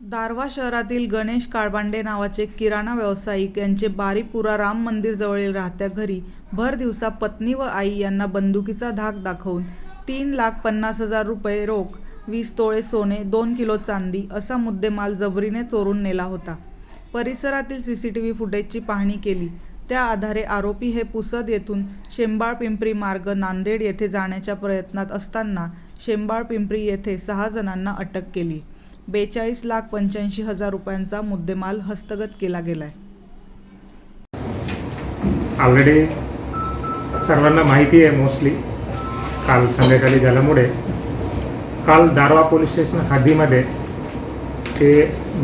दारव्हा शहरातील गणेश काळबांडे नावाचे किराणा व्यावसायिक यांचे बारीपुरा राम मंदिरजवळील राहत्या घरी भर दिवसा पत्नी व आई यांना बंदुकीचा धाक दाखवून तीन लाख पन्नास हजार रुपये रोख वीस तोळे सोने दोन किलो चांदी असा मुद्देमाल जबरीने चोरून नेला होता. परिसरातील सी सी टी व्ही फुटेजची पाहणी केली. त्या आधारे आरोपी हे पुसद येथून शेंबाळ पिंपरी मार्ग नांदेड येथे जाण्याच्या प्रयत्नात असताना शेंबाळ पिंपरी येथे सहा जणांना अटक केली. बेचाळीस लाख पंच्याऐंशी हजार रुपयांचा मुद्देमाल हस्तगत केला गेलाय. ऑलरेडी सर्वांना माहिती आहे मोस्टली काल संध्याकाळी झाल्यामुळे. काल दारवा पोलीस स्टेशन हद्दीमध्ये ते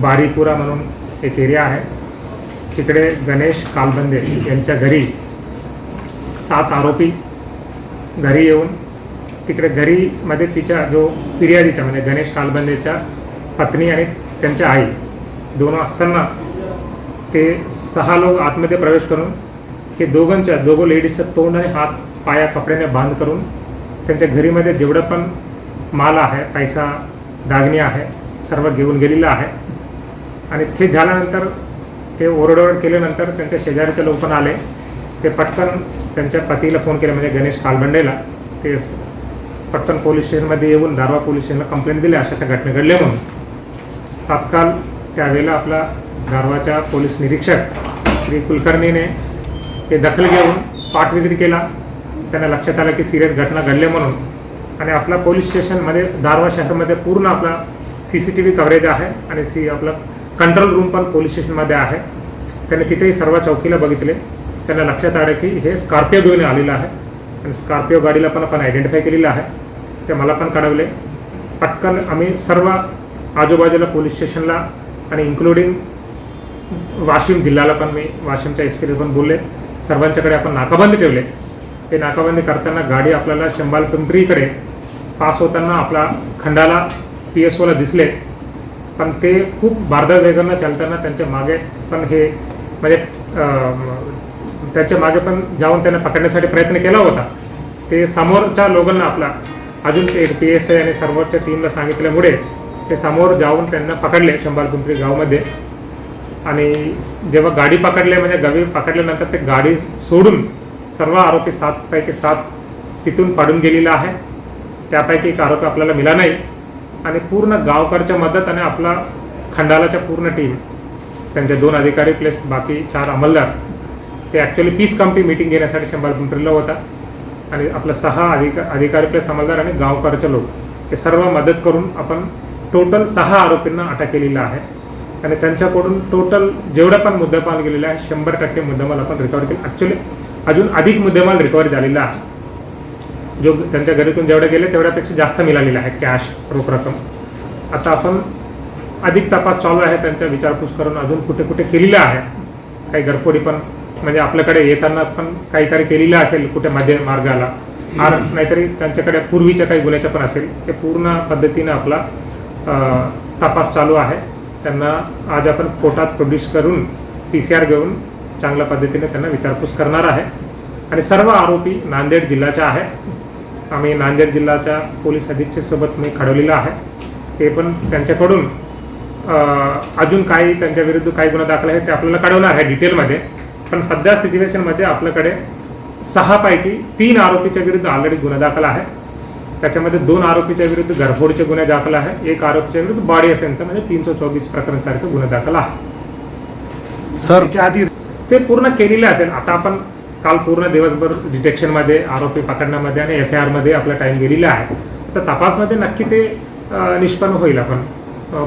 बारीपुरा म्हणून एक एरिया आहे. तिकडे गणेश कालबंदे यांच्या घरी सात आरोपी घरी येऊन तिकडे घरीमध्ये तिच्या जो फिर्यादीच्या म्हणजे गणेश कालबंदेच्या पत्नी आणि त्यांच्या आई दोन असताना ते सहा लोक आतमध्ये प्रवेश करून हे दोघांच्या दोघं लेडीजचं तोंड आणि हात पाया कपड्याने बांध करून त्यांच्या घरीमध्ये जेवढं पण माल आहे पैसा दागणी आहे सर्व घेऊन गेलेलं आहे. आणि ते झाल्यानंतर ते ओरडओरड केल्यानंतर त्यांच्या शेजारचे लोक पण आले. ते पटकन त्यांच्या पतीला फोन केला म्हणजे गणेश कालबंडेला ते पटकन पोलीस स्टेशनमध्ये येऊन दारवा पोलीस स्टेशनला कंप्लेंट दिली अशा अशा घटना घडल्या म्हणून. तात्काळ त्यावेळेला आपला गारवाच्या पोलीस निरीक्षक श्री कुलकर्णीने ते दखल घेऊन स्पॉट विजिट केला. त्यांना लक्षात आलं की सिरियस घटना घडल्या म्हणून. आणि आपला पोलीस स्टेशनमध्ये दारवा शहरामध्ये पूर्ण आपला C C T V coverage आहे आणि सी आपलं कंट्रोल रूम पण पोलीस स्टेशनमध्ये आहे. त्याने तिथेही सर्व चौकीला बघितले. त्यांना लक्षात आलं की हे स्कॉर्पिओ घेऊन आलेलं आहे. आणि स्कॉर्पिओ गाडीला पण आपण आयडेंटिफाय केलेलं आहे. ते मला पण कळवले. पटकन आम्ही सर्व आजूबाजूला पोलीस स्टेशनला आणि इन्क्लुडिंग वाशिम जिल्ह्याला पण मी वाशिमच्या एस पीला पण बोलले. सर्वांच्याकडे आपण नाकाबंदी ठेवले. ते नाकाबंदी करताना गाडी आपल्याला शंबाल पिंपरीकडे पास होताना आपला खंडाला पी एस ओला दिसले. पण ते खूप बारदा वेगानं चालताना त्यांच्या मागे पण हे म्हणजे त्याच्यामागे पण जाऊन त्यांना पकडण्यासाठी प्रयत्न केला होता. ते समोरच्या लोकांना आपला अजून एक पी एस आय आणि सर्वोच्च टीमला सांगितल्यामुळे ते समोर जाऊन त्यांना पकडले शंभाल पिंपरी गावमध्ये. आणि जेव्हा गाडी पकडले म्हणजे गावी पकडल्यानंतर ते गाडी सोडून सर्व आरोपी सातपैकी सात तिथून पाडून गेलेला आहे त्यापैकी एक आरोपी आपल्याला मिला नाही. आणि पूर्ण गावकरच्या मदत आणि आपला खंडालाच्या पूर्ण टीम त्यांचे दोन अधिकारी प्लस बाकी चार अंमलदार ते ॲक्च्युली पीस कमिटी मीटिंग घेण्यासाठी शंभर पिंपरीला होता. आणि आपलं सहा अधिका अधिकारी प्लस अंमलदार आणि गावकरचे लोक हे सर्व मदत करून आपण टोटल सहा आरोपींना अटक केलेला आहे. आणि त्यांच्याकडून टोटल जेवढा पण मुद्देमाल गेलेला आहे शंभर टक्के मुद्देमाल आपण रिकवर केला. ॲक्च्युली अजून अधिक मुद्देमाल रिकवर झालेला आहे. जो त्यांच्या घरीतून जेवढे गेले तेवढ्यापेक्षा जास्त मिळालेला आहे कॅश रोख रक्कम. आता आपण अधिक तपास चालू आहे त्यांच्या विचारपूस करून अजून कुठे कुठे केलेला आहे. काही घरफोडी पण म्हणजे आपल्याकडे येताना पण काहीतरी केलेलं असेल कुठे मध्ये मार्गाला. आर नाहीतरी त्यांच्याकडे पूर्वीच्या काही गुन्ह्याच्या पण असेल ते पूर्ण पद्धतीनं आपला तपास चालू आहे. त्यांना आज आपण कोर्टात प्रोड्यूस करून पी सी आर घेऊन चांगल्या पद्धतीने त्यांना विचारपूस करणार आहे. आणि सर्व आरोपी नांदेड जिल्ह्याच्या आहे आम्ही नांदेड जिल्ह्याच्या पोलीस अधीक्षकसोबत मी खडवलेलं आहे. ते पण त्यांच्याकडून अजून काही त्यांच्या विरुद्ध काही गुन्हा दाखल आहे ते आपल्याला कळवणार आहे डिटेलमध्ये. पण सध्या सिच्युएशनमध्ये आपल्याकडे सहापैकी तीन आरोपीच्या विरुद्ध ऑलरेडी गुन्हा दाखल आहे. त्याच्यामध्ये दोन आरोपीच्या विरुद्ध घरफोडीचे गुन्हे दाखल आहे. एक आरोपीच्या विरुद्ध बॉडी ऑफेन्सचा म्हणजे तीनशे चोवीस प्रकरणसारखे गुन्हे दाखल आहे. सर आधी ते पूर्ण केलेले असेल. आता आपण काल पूर्ण दिवसभर डिटेक्शनमध्ये आरोपी पकडण्यामध्ये आणि एफ आय आरमध्ये आपला टाइम गेलेला आहे. तर तपासमध्ये नक्की ते निष्पन्न होईल आपण.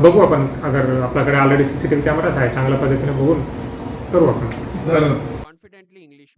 बघू आपण. अगर आपल्याकडे already C C T V कॅमेराच आहे चांगल्या पद्धतीने बघून करू आपण. सर